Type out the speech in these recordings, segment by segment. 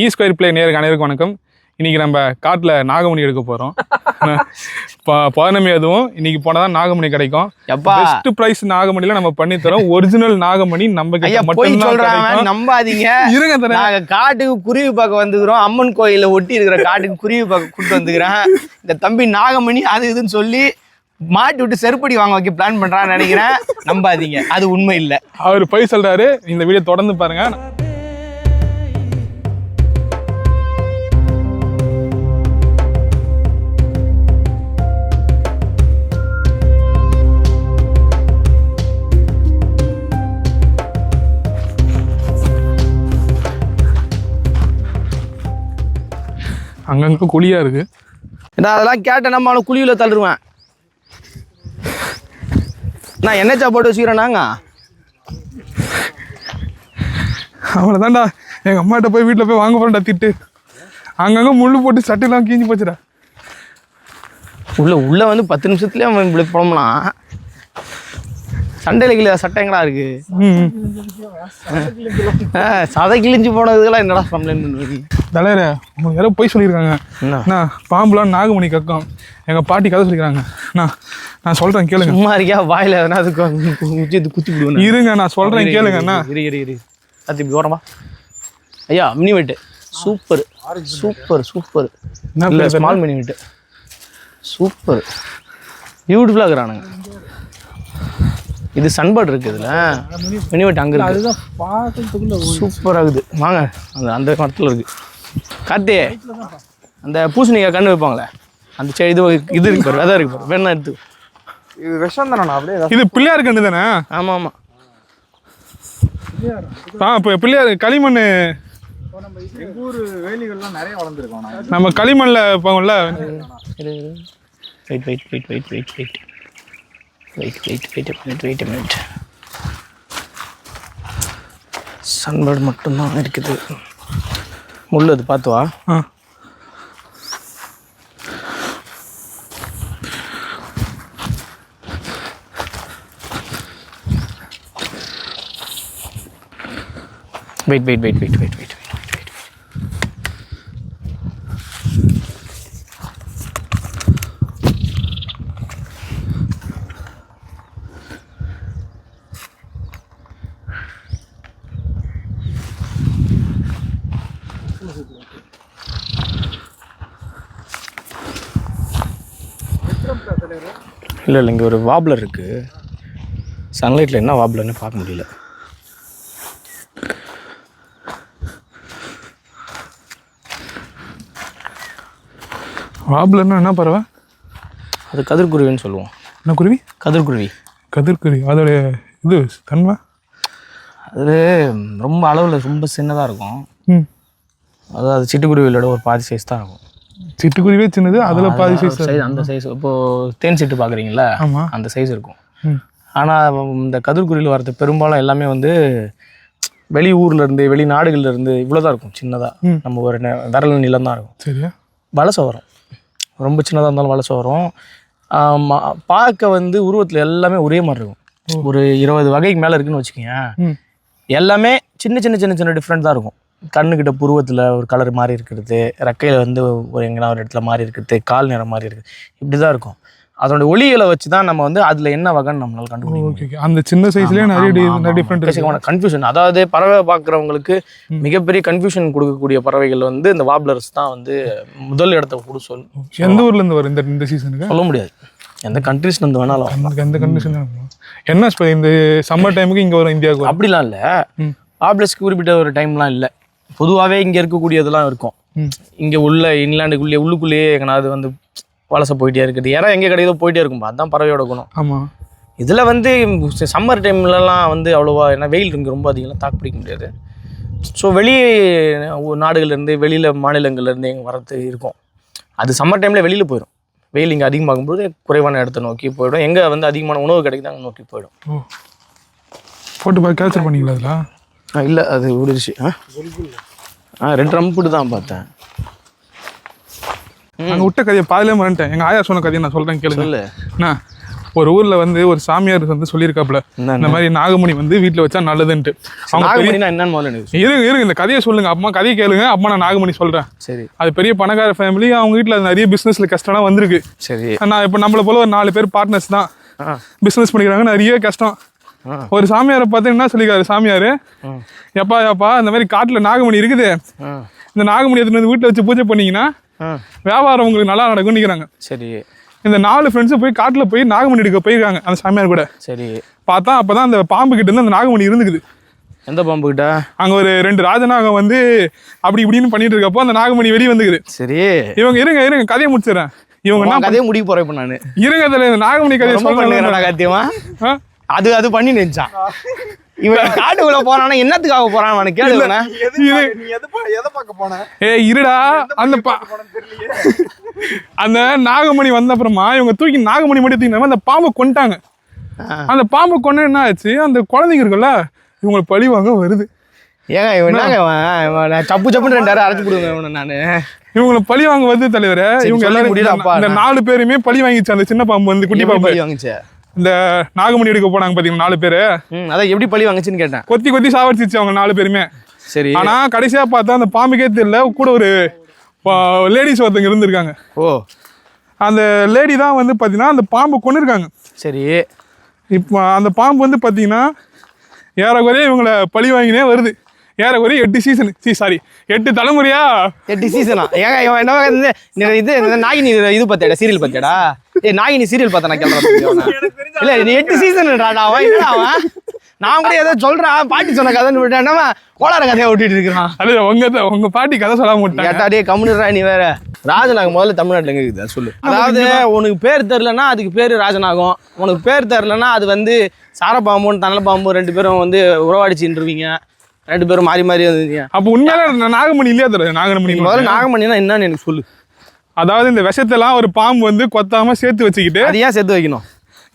இ square play நேருக்கு அனைவருக்கும் வணக்கம். இன்னைக்கு நம்ம காட்டில் நாகமணி எடுக்க போகிறோம் பௌர்ணமி அதுவும் இன்னைக்கு போனால் தான் நாகமணி கிடைக்கும். பெஸ்ட் ப்ரைஸ் நாகமணியில் நம்ம பண்ணி தரோம். ஒரிஜினல் நாகமணி நம்ம கிட்ட மட்டும் கிடைக்கும். நம்பாதீங்க. இருங்க தரேன் நாங்க காட்டுக்கு குருவி பார்க்க வந்துக்கிறோம். அம்மன் கோயில ஒட்டி இருக்கிற காட்டுக்கு குருவி பார்க்க கூட்டு வந்துக்கிறேன். இந்த தம்பி நாகமணி அது இதுன்னு சொல்லி மாட்டி விட்டு செருப்படி வாங்க வைக்க பிளான் பண்றான்னு நினைக்கிறேன். நம்பாதீங்க. அது உண்மை இல்ல. அவர் போய் சொல்றாரு. இந்த வீடியோ தொடர்ந்து பாருங்க. அங்கங்க குழியா இருக்கு. நான் அதெல்லாம் கேட்ட நம்ம அவனை குழியில தள்ளுருவேன் நான் என்னச்சா போட்டு வச்சுக்கிறேன் நாங்க. அவனை தான்டா எங்க அம்மாட்ட போய் வீட்டில் போய் வாங்க போறேன்டா திட்டு. அங்கங்க முள்ளு போட்டு சட்டையெல்லாம் கீஞ்சி போச்சுடா. உள்ள உள்ள வந்து பத்து நிமிஷத்துலயே அவன் இப்படி போனோம்னா சண்டையில கிளியா சட்டை எங்கடா இருக்கு சதை கிழிஞ்சு போனதுக்கெல்லாம் என்னடா கம்ப்ளைண்ட் பண்ணுவீங்க தலைவரே உங்களுக்கு யாரோ போய் சொல்லியிருக்காங்க. என்ன? அண்ணா பாம்புலாம் நாகமணி கக்கம். எங்கள் பாட்டி கதை சொல்லிக்கிறாங்க. அண்ணா நான் சொல்கிறேன் கேளுங்க. சும்மா இருக்கியா? வாயில எதனா அதுக்கு குச்சி குத்தி விடுவேன் இருங்க நான் சொல்கிறேன் கேளுங்க அண்ணா. இரு இரு இரு. அது இப்படி ஓரமா. ஐயா மினி வெட்டு சூப்பர் சூப்பர் சூப்பர் இல்லை ஸ்மால் மினி வெட்டு சூப்பர் பியூட்டிஃபுல்லாக இருக்கிறானுங்க. இது சன்பர்ட் இருக்கு இதுல. மினி வெட்டு அங்கே இருக்குது. வாங்க அந்த அந்த மரத்தில் இருக்கு. கார்த்தி அந்த பூசணிக்காய் கண்ணு வைப்பாங்களே அந்த செடி இது இது இருக்கு பாரு விதை இருக்கு பாரு. வேணா எடுத்து. இது விஷம் தானே அப்படியே இது பிள்ளையார் கண்டு தானே? ஆமாம் ஆமாம் ஆ இப்போ பிள்ளையார் களிமண் ஊர் வேலிகள்லாம் நிறைய வளர்ந்துருக்கோம் நம்ம களிமண்ணில் போகல wait wait wait wait wait wait wait wait wait minute wait minute sunbird மட்டும்தான் இருக்குது. முள் அது பார்த்து வா ஆ. Wait wait wait wait wait wait இல்லை இல்லை இங்கே ஒரு வாப்லர் இருக்குது சன்லைட்டில் என்ன வாப்லர்னு பார்க்க முடியல. வாபுலர்னா என்ன பறவை? அது கதிர்குருவின்னு சொல்லுவோம். என்ன குருவி? கதிர்குருவி. கதிர்குருவி. அதோடைய இது தன்மை? அது ரொம்ப அளவில் ரொம்ப சின்னதாக இருக்கும். ம். அதாவது சிட்டுக்குருவியோட ஒரு பாதி சைஸ் தான் இருக்கும். சிட்டுக்குருவியே சின்னது அதில் பாதி சைஸ் சைஸ் அந்த சைஸ் இப்போது தேன் சிட்டு பார்க்குறீங்களா ஆமாம் அந்த சைஸ் இருக்கும். ஆனால் இந்த கதிர்குருவியில் வரது பெரும்பாலும் எல்லாமே வந்து வெளி ஊர்ல இருந்து வெளிநாடுகள்ல இருந்து இவ்வளோதான் இருக்கும் சின்னதாக. நம்ம ஒரு விரல் நிலம் தான் இருக்கும். சரியா? வலசை வரும் ரொம்ப சின்னதாக இருந்தாலும் வலசை வரும் பார்க்க வந்து உருவத்தில் எல்லாமே ஒரே மாதிரி இருக்கும். ஒரு இருபது வகைக்கு மேலே இருக்குன்னு வச்சுக்கோங்க எல்லாமே சின்ன சின்ன சின்ன சின்ன டிஃப்ரெண்ட் தான் இருக்கும். கண்ணுக்கிட்ட புருவத்தில் ஒரு கலர் மாதிரி இருக்கிறது ரெக்கையில் வந்து ஒரு எங்கேனா ஒரு இடத்துல மாறி இருக்கிறது கால் நிறம் மாதிரி இருக்குது இப்படி தான் இருக்கும். அதோட ஒளிகளை வச்சு தான் நம்ம வந்து அதில் என்ன வகைன்னு நம்மளால கண்டுபிடிக்க ஓகே ஓகே அந்த சின்ன சைஸ்லேயே நிறைய டிஃப்ரெண்ட் கன்ஃபியூஷன் அதாவது பறவை பார்க்குறவங்களுக்கு மிகப்பெரிய கன்ஃபியூஷன் கொடுக்கக்கூடிய பறவைகள் வந்து இந்த வாப்லர்ஸ் தான் வந்து முதல் இடத்த கூட சொல் எந்த ஊர்ல இருந்து வரும் இந்த இந்த சீசனுக்கு சொல்ல முடியாது. எந்த கண்ட்ரீஸ்ல இருந்து வேணாலும் எந்த கண்டிஷன் என்ன இந்த சம்மர் டைமுக்கு இங்கே வரும் இந்தியாவுக்கு அப்படிலாம் இல்லை. வாப்லர்ஸ்க்கு குறிப்பிட்ட ஒரு டைம்லாம் இல்லை. பொதுவாகவே இங்கே இருக்கக்கூடியதெல்லாம் இருக்கும். இங்கே உள்ள இன்லாண்டுக்குள்ளேயே உள்ளுக்குள்ளேயே எங்கனாவது வந்து வலசை போயிட்டே இருக்குது. இடம் எங்கே கிடைக்குதோ போயிட்டே இருக்கும்பா. அதுதான் பறவையோட குணம். ஆமாம் இதில் வந்து சம்மர் டைம்லலாம் வந்து அவ்வளோவா ஏன்னா வெயில் இங்கே ரொம்ப அதிகம் தாக்கு பிடிக்க முடியாது. ஸோ வெளி நாடுகள்லேருந்து வெளியில் மாநிலங்கள்லேருந்து எங்கே வரது இருக்கும். அது சம்மர் டைமில் வெளியில் போயிடும் வெயில் இங்கே அதிகமாகும்போது குறைவான இடத்த நோக்கி போயிடும். எங்கே வந்து அதிகமான உணவு கிடைக்குது அங்கே நோக்கி போயிடும். போட்டு கேப்சர் பண்ணீங்களா அதில் இல்லை அது விடுச்சு ஆ? ஆ ரெண்டு ரம்புட்டு தான் பார்த்தேன். நாங்கள் விட்ட கதையை பாதிலே மறந்துட்டேன். எங்கள் ஆயா சொன்ன கதையை நான் சொல்கிறேன் கேளுங்க. என்ன ஒரு ஊர்ல வந்து ஒரு சாமியார் வந்து சொல்லியிருக்காப்புல என்ன, இந்த மாதிரி நாகமணி வந்து வீட்டுல வச்சா நல்லதுன்ட்டு. அவங்க என்னன்னு. இருங்க இருங்க இந்த கதையை சொல்லுங்க. அம்மா கதையை கேளுங்க அம்மா நான் நாகமணி சொல்றேன். சரி. அது பெரிய பணக்கார ஃபேமிலி அவங்க வீட்டுல நிறைய பிசினஸ்ல கஷ்டம்லாம் வந்திருக்கு. சரி. நான் இப்போ நம்மள போல ஒரு நாலு பேர் பார்ட்னர்ஸ் தான். ஆ. பிசினஸ் பண்ணிக்கிறாங்க நிறைய கஷ்டம். ஆ. ஒரு சாமியாரை பார்த்து என்ன சொல்லிக்காரு சாமியார். எப்பா எப்பா இந்த மாதிரி காட்டில் நாகமணி இருக்குது. இந்த நாகமணி எடுத்துட்டு வந்து வீட்டில் வச்சு பூஜை பண்ணீங்கன்னா வியாபாரம் உங்களுக்கு நல்லா நடக்கும்னு சரி. இந்த நாலு ஃப்ரெண்ட்ஸும் போய் காட்டில் போய் நாகமணி எடுக்க போயிருக்காங்க அந்த சாமியார் கூட. சரி. பார்த்தா அப்போ தான் அந்த பாம்பு கிட்ட இருந்து அந்த நாகமணி இருந்துக்குது. எந்த பாம்பு கிட்ட? அங்கே ஒரு ரெண்டு ராஜநாகம் வந்து அப்படி இப்படின்னு பண்ணிட்டு இருக்கப்போ அந்த நாகமணி வெளியே வந்துக்குது. சரி. இவங்க இருங்க இருங்க கதையை முடிச்சிடறேன். இவங்க கதையை முடிக்க போறேன் இப்போ நானு. இருங்க அதில் இந்த நாகமணி கதையை சொல்லுங்க அது அது பண்ணி நினைச்சான். இவன் காட்டுக்குள்ள போறானா என்னத்துக்காக போறான் அவனை கேளு இவனை. நீ எது பா- எதை பார்க்க போன? ஏ இருடா அந்த பா அந்த நாகமணி வந்த அப்புறமா இவங்க தூக்கி நாகமணி மட்டும் தூக்கி அந்த பாம்பை கொண்டுட்டாங்க ஆ. அந்த பாம்பை கொண்டு என்ன ஆச்சு? அந்த குழந்தைங்க இருக்குல்ல இவங்களை பழி வாங்க வருது. ஏங்க இவன் என்னங்க சப்பு சப்புன்னு ரெண்டாயிரம் அரைச்சு கொடுங்க இவனை நானு. இவங்களை பழி வாங்க வருது தலைவரே. இவங்க சொல்லி எல்லாரும் இந்த. நாலு பேருமே பழி வாங்கிச்சு அந்த சின்ன பாம்பு வந்து குட்டி பாம்பு. பழி வாங்குச்சு. இந்த நாகமணி எடுக்க போனாங்க பாத்தீங்கன்னா நாலு பேரு? அதான் எப்படி பழி வாங்குச்சுன்னு கேட்டேன். கொத்தி கொத்தி சாவடிச்சிச்சு அவங்க நாலு பேருமே. சரி. ஆனா கடைசியா பார்த்தா அந்த பாம்புக்கே தெரியல கூட ஒரு லேடிஸ் ஒருத்தங்க இருந்திருக்காங்க. ஓ. அந்த லேடி தான் வந்து பார்த்தீங்கன்னா அந்த பாம்பை கொண்டிருக்காங்க சரி. இப்போ அந்த பாம்பு வந்து பார்த்தீங்கன்னா ஏறக்குறைய இவங்களை பழி வாங்கினே வருது. ஏறக்குறைய எட்டு சீசன் சி சாரி எட்டு தலைமுறையா? எட்டு சீசனா ஏங்க இவன் என்ன இது நாகினி இது பார்த்தியாடா சீரியல் பார்த்தியாடா? ஏய் நாகினி சீரியல் பார்த்தா நான் கேள்வி இல்ல நீ எட்டு சீசன் அவன் என்னடா அவன்? நான் கூட ஏதோ சொல்றான் பாட்டி சொன்ன கதைன்னு விட்டேன் என்னவன் கோளார கதையை விட்டுட்டு இருக்கிறான். அது உங்க உங்க பாட்டி கதை சொல்லாம விட்டாங்க. கேட்டாடியே கம்முனுறா நீ வேற. ராஜநாகம் முதல்ல தமிழ்நாட்டுல எங்க இருக்குது? சொல்லு. அதாவது உனக்கு பேர் தெரிலனா அதுக்கு பேர் ராஜநாகம். உனக்கு பேர் தெரிலனா அது வந்து சாரப்பாம்பும் தனல பாம்பும் ரெண்டு பேரும் வந்து உறவாடிச்சுருவீங்க ரெண்டு பேரும் மாறி மாறி வந்துருவீங்க அப்போ உண்மையில நாகமணி இல்லையா தர நாகமணி முதல்ல நாகமணினா என்னன்னு எனக்கு சொல்லு. அதாவது இந்த விஷத்தெல்லாம் ஒரு பாம்பு வந்து கொத்தாம சேர்த்து வச்சுக்கிட்டு அது ஏன் சேர்த்து வைக்கணும்?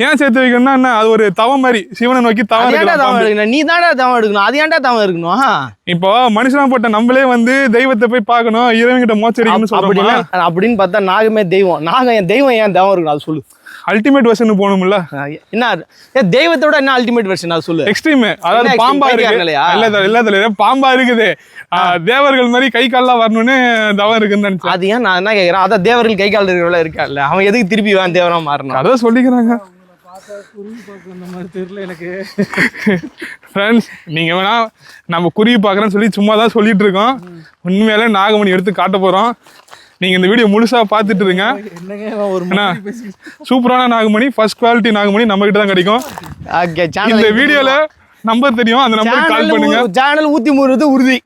ஏன் சேர்த்து வைக்கணும்னா என்ன? அது ஒரு தவம் மாதிரி. சிவனை நோக்கி தவம். எடுக்கணும் நீ தான்டா தவம் எடுக்கணும். அது ஏன்டா தவம் எடுக்கணும்? இப்போ மனுஷனா போட்ட நம்மளே வந்து தெய்வத்தை போய் பார்க்கணும் இறைவன்கிட்ட மோச்சரிக்கணும்னு அப்படின்னா சொல்றோம்? அப்படின்னு பார்த்தா நாகமே தெய்வம். நாகம் என் தெய்வம் ஏன் தவம் இருக்கணும் அது சொல்லு. அல்டிமேட் வெர்ஷன் போகணும்ல? என்ன தெய்வத்தோட என்ன அல்டிமேட் வெர்ஷன் அது சொல்லு. எக்ஸ்ட்ரீம் அதாவது? பாம்பா இருக்கு. இல்லையா? இல்ல இல்ல பாம்பா இருக்குது. தேவர்கள் மாதிரி கை கால்லாம் வரணும்னு தவம் இருக்குன்னு நினைச்சேன். அது ஏன் நான் என்ன கேட்குறேன் அதான் தேவர்கள் கை கால் இருக்கிறவள இருக்கா அவன் எதுக்கு திருப்பி வேன் தேவரா மாறணும்? அதான் சொல்லிக்கிறாங்க. எனக்கு ஃப்ரெண்ட்ஸ் நீங்க வேணா நம்ம குருவி பார்க்குறேன்னு சொல்லி சும்மா தான் சொல்லிட்டு இருக்கோம். உண்மையிலே நாகமணி எடுத்து காட்ட போறோம். நீங்க இந்த வீடியோ முழுசா பார்த்துட்டு இருங்க. சூப்பரான நாகமணி ஃபர்ஸ்ட் குவாலிட்டி நாகமணி நம்ம கிட்ட தான் கிடைக்கும். ஓகே இந்த வீடியோல நம்பர் தெரியும்? அந்த நம்பருக்கு கால் பண்ணுங்க. சேனல் ஊத்தி மூடுறது உறுதி.